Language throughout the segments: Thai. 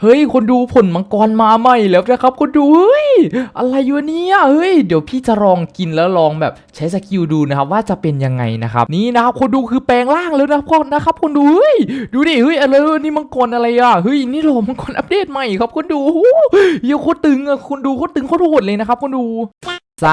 เฮ้ย คนดูผลมังกรมาใหม่แล้วนะครับ คนดูเฮ้ยอะไรอยู่เนี่ยเฮ้ยเดี๋ยวพี่จะลองกินแล้วลองแบบใช้สกิลดูนะครับว่าจะเป็นยังไงนะครับนี่นะครับคนดูคือแปลงร่างแล้วนะคนนะครับคนดูเฮ้ยดูดิเฮ้ยอะไรวะนี่มังกรอะไรอะเฮ้ยนี่โลมังกรอัปเดตใหม่ครับคนดูโอ้ยโคตรตึงอะคนดูโคตรตึงโคตรโหดเลยนะครับคนดู ส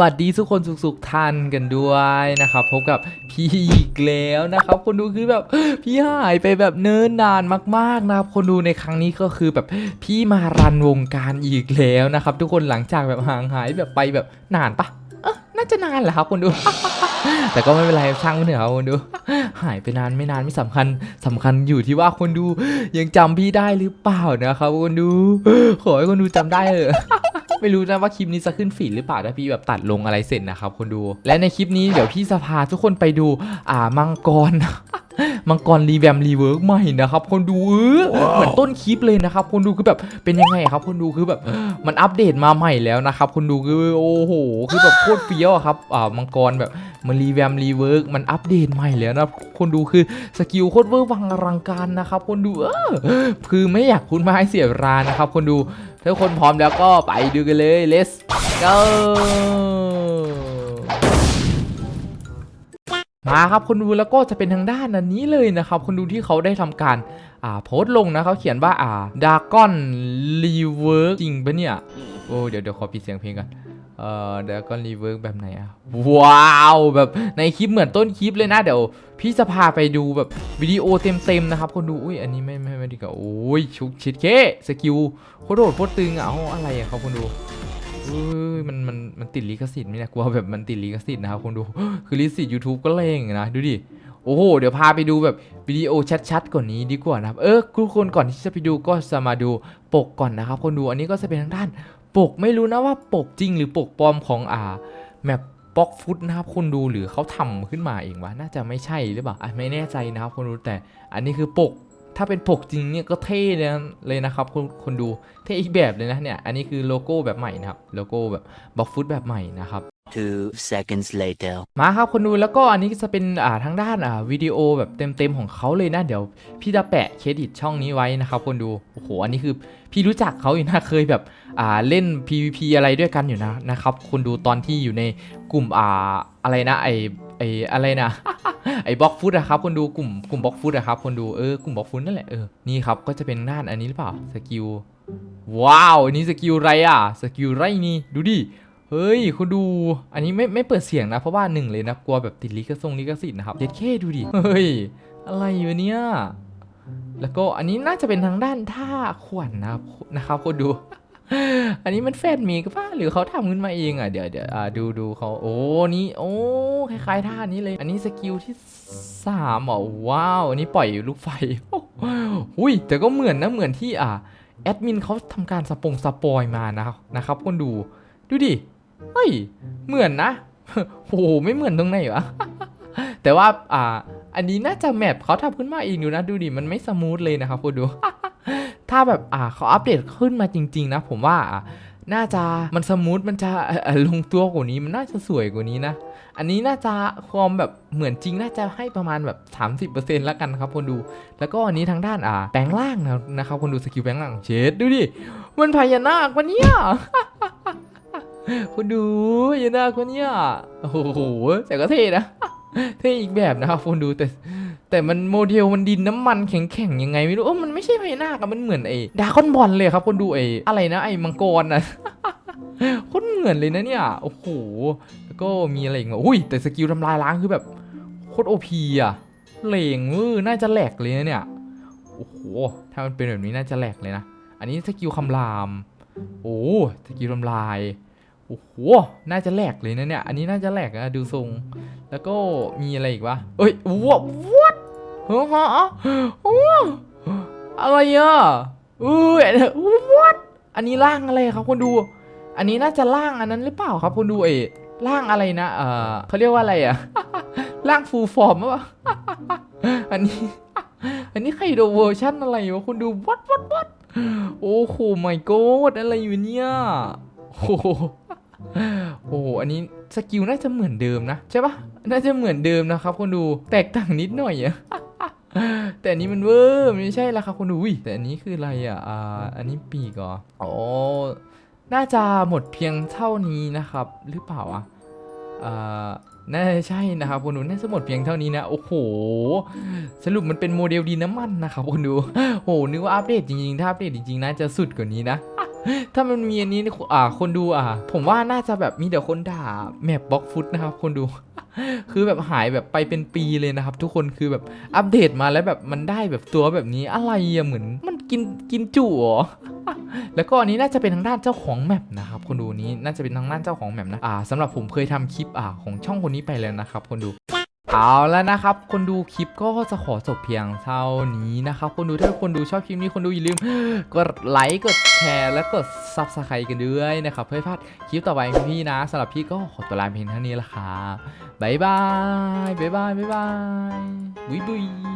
วัสดีทุกคนสุขๆท่านกันด้วยนะครับพบกับพี่อีกแล้วนะครับ คนดูคือแบบพี่หายไปแบบเนิ่นนานมากๆนะครับ คนดูในครั้งนี้ก็คือแบบพี่มารันวงการอีกแล้วนะครับ ทุกคนหลังจากแบบห่างหายแบบไปแบบนานปะน่าจะนานแหละครับคนดู แต่ก็ไม่เป็นไรช่างมันเถอะครับคนดู หายไปนานไม่นานไม่สำคัญสำคัญอยู่ที่ว่าคนดูยังจำพี่ได้หรือเปล่านะครับคนดู ขอให้คนดูจำได้เถอะ ไม่รู้นะว่าคลิปนี้จะขึ้นฟีดหรือเปล่าถ้าพี่แบบตัดลงอะไรเสร็จนะครับคนดู และในคลิปนี้เดี๋ยวพี่จะพาทุกคนไปดูอ่ามังกร มังกรรีแวมรีเวิร์กใหม่นะครับ คนดูเออเหมือนต้นคลิปเลยนะครับ คนดูคือแบบเป็นยังไงครับ คนดูคือแบบมันอัปเดตมาใหม่แล้วนะครับ คนดูคือโอ้โหคือแบบโคตรเฟี้ยวอะครับอ่ามังกรแบบมันรีแวมรีเวิร์กมันอัปเดตใหม่แล้วนะคนดูคือสกิลโคตรเวอร์วังอลังการนะครับ คนดูเออคือไม่อยากคุณมาให้เสียเวลานะครับ คนดูถ้าคนพร้อมแล้วก็ไปดูกันเลย let's go มาครับคนดูแล้วก็จะเป็นทางด้านอันนี้เลยนะครับ คนดูที่เขาได้ทำการอ่าโพสต์ลงนะเขาเขียนว่าอ่าดากอนรีเวิร์กจริงปะเนี่ยโอ้เดี๋ยวเดี๋ยวขอปิดเสียงเพลงก่อนเอ่อดากอนรีเวิร์กแบบไหนอะว้าวแบบในคลิปเหมือนต้นคลิปเลยนะเดี๋ยวพี่จะพาไปดูแบบวิดีโอเต็มๆนะครับ คนดูอุ้ยอันนี้ไม่ไม่ไม่ดีกว่าโอ้ยชุกชิดเคสกิลโคตรโหดโคตรตึงอะเอาอะไรอะครับคนดูอุ้ยมันมัน ติดลิขสิทธิ์ไหมเนี่ยกลัวแบบมันติดลิขสิทธิ์นะครับคนดู คือลิขสิทธิ์ YouTube ก็เล่งนะดูดิโอ้โห เดี๋ยวพาไปดูแบบวิดีโอชัดๆกว่านนี้ดีกว่านะครับ เออทุกคนก่อนที่จะไปดูก็จะมาดูปกก่อนนะครับ คนดูอันนี้ก็จะเป็นทางด้าน ปกไม่รู้นะว่าปกจริงหรือปกปลอมของอ่าแมปบ็อกฟุตนะครับคนดูหรือเขาทำขึ้นมาเองวะน่าจะไม่ใช่หรือเปล่าไม่แน่ใจนะครับคนดูแต่อันนี้คือปก ถ้าเป็นปกจริงเนี่ยก็เท่เลยนะเลยนะครับคนคนดูเท่อีกแบบเลยนะเนี่ยอันนี้คือโลโก้แบบใหม่นะครับโลโก้แบบบล็อกฟุตแบบใหม่นะครับ Two seconds later. มาครับคนดูแล้วก็อันนี้จะเป็นอ่าทางด้านอ่าวิดีโอแบบเต็มๆของเขาเลยนะ เดี๋ยวพี่จะแปะเครดิตช่องนี้ไว้นะครับคนดูโอ้โหอันนี้คือพี่รู้จักเขาอยู่นะเคยแบบอ่าเล่น PVP อะไรด้วยกันอยู่นะนะครับคนดูตอนที่อยู่ในกลุ่มอ่าอะไรนะไอ ไออะไรนะไอ้บล็อกฟุตอะครับคนดูกลุ่มกลุ่มบล็อกฟุตอะครับคนดูเออกลุ่มบล็อกฟุตนั่นแหละเออนี่ครับก็จะเป็นด้านอันนี้หรือเปล่าสกิลว้าวอันนี้สกิลไรอะสกิลไรนี่ดูดิเฮ้ยคุณดู อันนี้ไม่ไม่เปิดเสียงนะ เพราะว่าหนึ่งเลยนะ กลัวแบบติดลิขสงลิขสิทธิ์นะครับเด็ดเคดูดิ เฮ้ย อะไรอยู่เนี่ย แล้วก็อันนี้น่าจะเป็นทางด้านท่าขวัญนะครับนะครับคุณดู อันนี้มันแฟนเมกป่ะหรือเขาทำขึ้นมาเองอะเดี๋ยวเดี๋ยวอ่าดูดูเขาโอ้นี่โอ้คล้ายๆท่านี้เลย อันนี้สกิลที่สามอ๋อว้าวอันนี้ปล่อยลูกไฟอุ้ยแต่ก็เหมือนนะเหมือนที่อ่าแอดมินเขาทำการสปงสปอยมานะนะครับคุณดูดูดิเฮ้ยเหมือนนะโอ้โหไม่เหมือนตรงไหนวะแต่ว่าอ่าอันนี้น่าจะแมปเขาทำขึ้นมาเองอยู่นะดูดิมันไม่สมูทเลยนะครับคุณดู ถ้าแบบอ่าเขาอัปเดตขึ้นมาจริง ๆ นะ ผมว่าอ่าน่าจะมันสมูทมันจะลงตัวกว่านี้มันน่าจะสวยกว่านี้นะ อันนี้น่าจะความแบบเหมือนจริงน่าจะให้ประมาณแบบ 30%แล้วกันครับคนดู แล้วก็อันนี้ทางด้านอ่าแปลงร่างนะนะครับคนดูสกิลแปลงร่างเชดดูดิมันพญานาคปะเนี่ยคุณดูยันนาคนเนี้ยโอ้โหแต่ก็เท่นะเท่อีกแบบนะครับคุณดูแต่ แต่มันโมเดลมันดินน้ำมันแข็งๆยังไงไม่รู้เออมันไม่ใช่พญานาคอะมันเหมือนไอ้ดราก้อนบอลเลยครับคุณดูไอ้อะไรนะไอ้มังกรนะโคตรเหมือนเลยนะเนี่ยโอ้โหแล้วก็มีอะไรอีกวะอุ้ยแต่สกิลทำลายล้างคือแบบโคตรโอพีอะเหลงเออน่าจะแหลกเลยนะเนี่ยโอ้โหถ้ามันเป็นแบบนี้น่าจะแหลกเลยนะอันนี้สกิลคำรามโอ้สกิลทำลายโอ้โห น่าจะแหลกเลยนะเนี่ย อันนี้น่าจะแหลกนะดูทรง แล้วก็มีอะไรอีกวะ เอ้ยวัดวัด ฮ้ยฮะอะไรอะเอ้ยวัดอันนี้ร่างอะไรครับคนดู อันนี้น่าจะร่างอันนั้นหรือเปล่าครับคนดูเอ๋ร่างอะไรนะ เออเขาเรียกว่าอะไรอะร่างฟูลฟอร์มปะอันนี้ อันนี้ใครดูเวอร์ชั่นอะไรวะคุณดูวัดวัดวัดโอ้โหไม่กดอะไรอยู่เนี่ยโอ้ โอ้โห อันนี้สกิลน่าจะเหมือนเดิมนะ ใช่ปะน่าจะเหมือนเดิมนะครับคุณดูแตกต่างนิดหน่อยอะแต่อันนี้มันเวอร์มไม่ใช่ละครับคนดูแต่อันนี้คืออะไรอะอ่าอันนี้ปีกเหรออ๋อน่าจะหมดเพียงเท่านี้นะครับ หรือเปล่าอะอ่าน่าจะใช่นะครับคนดูน่าจะหมดเพียงเท่านี้นะโอ้โห สรุปมันเป็นโมเดลดินน้ำมันนะครับคนดูโหนึกว่าอัปเดตจริงๆ ถ้าอัปเดตจริงๆน่าจะสุดกว่านี้นะ ถ้ามันมีอันนี้อ่า คนดูอะ ผมว่าน่าจะแบบมีเดี๋ยวคนด่าแมปบล็อกฟุตนะครับ คนดู คือแบบหายแบบไปเป็นปีเลยนะครับ ทุกคนคือแบบอัปเดตมาแล้วแบบมันได้แบบตัวแบบนี้อะไรอะเหมือนมันกินกินจุเหรอแล้วก็อันนี้น่าจะเป็นทางด้านเจ้าของแมปนะครับคนดูนี้น่าจะเป็นทางด้านเจ้าของแมปนะอ่าสำหรับผมเคยทำคลิปอ่าของช่องคนนี้ไปแล้วนะครับคนดู เอาแล้วนะครับคนดูคลิปก็จะขอจบเพียงเท่านี้นะครับคนดูถ้าคนดูชอบคลิปนี้คนดูอย่าลืมกดไลค์กดแชร์และกด s u b สไครต์กันด้วยนะครับเพื่อพลาดคลิปต่อไปพี่นะสำหรับพี่ก็ขอตัวลาเพียงเท่านี้ละครับบ๊ายบายบ๊ายบายบ๊ายบายบุยบุย